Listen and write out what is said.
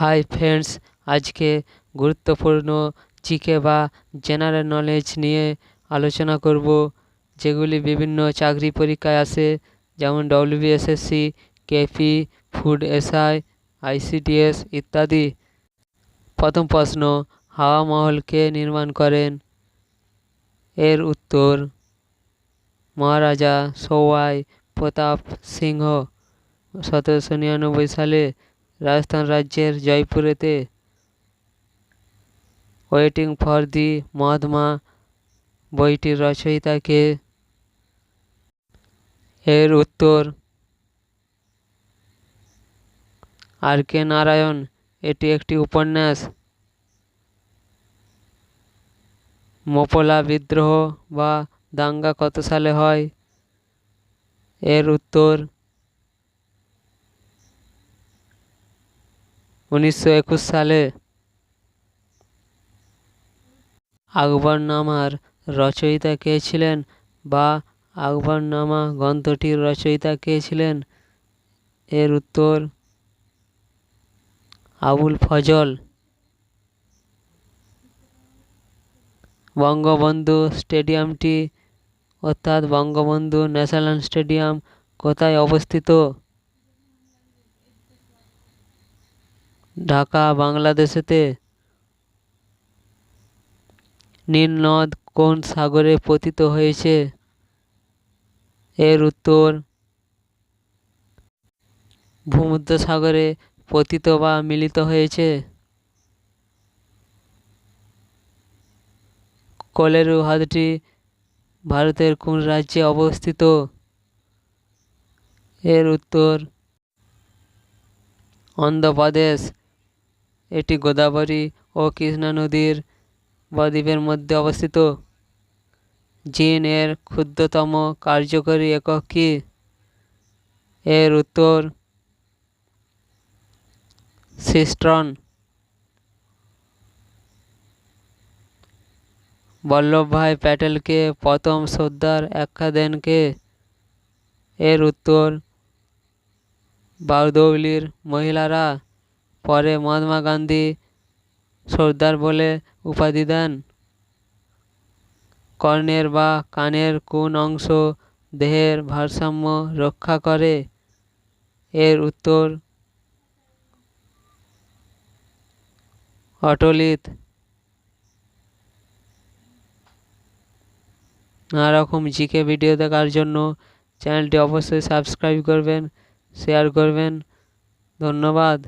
Hi friends, আজকে গুরুত্বপূর্ণ GK বা জেনারেল নলেজ নিয়ে আলোচনা করব, যেগুলি বিভিন্ন চাকরি পরীক্ষায় আসে, যেমন WBSSC KP food SI ICDS ইত্যাদি। প্রথম প্রশ্ন, হাওয়া মহল কে নির্মাণ করেন? এর উত্তর, মহারাজা সৌয়াই প্রতাপ সিংহ, সতেরোশো নিরানব্বই সালে রাজস্থান রাজ্যের জয়পুরেতে ওয়েটিং ফর দি মহাত্মা বইটির রচয়িতাকে এর উত্তর আর কে নারায়ণ। এটি একটি উপন্যাস। মোপলা বিদ্রোহ বা দাঙ্গা কত সালে হয়? এর উত্তর উনিশশো একুশ সালে আকবরনামার রচয়িতা কে ছিলেন বা আকবরনামা গ্রন্থটির রচয়িতা কে ছিলেন? এর উত্তর আবুল ফজল। বঙ্গবন্ধু স্টেডিয়ামটি, অর্থাৎ বঙ্গবন্ধু ন্যাশনাল স্টেডিয়াম কোথায় অবস্থিত? ঢাকা, বাংলাদেশেতে নীল নদ কোন সাগরে পতিত হয়েছে? এর উত্তর ভূমধ্য সাগরে পতিত বা মিলিত হয়েছে। কলেরু হ্রদটি ভারতের কোন রাজ্যে অবস্থিত? এর উত্তর, অন্ধ্রপ্রদেশ। এটি গোদাবরী ও কৃষ্ণা নদীর বদ্বীপের মধ্যে অবস্থিত। জিন এর ক্ষুদ্রতম কার্যকরী একক কি? এর উত্তর, সিস্ট্রন। বল্লভভাই প্যাটেলকে প্রথম সর্দার আখ্যা দেন কে? এর উত্তর বারদৌলির মহিলারা। পরে মহাত্মা গান্ধী সর্দার বলে উপাধি দেন। কর্ণের বা কানের কোন অংশ দেহের ভারসাম্য রক্ষা করে? এর উত্তর অটলিত। নানা রকম জিকে ভিডিও দেখার জন্য চ্যানেলটি অবশ্যই সাবস্ক্রাইব করবেন, শেয়ার করবেন। ধন্যবাদ।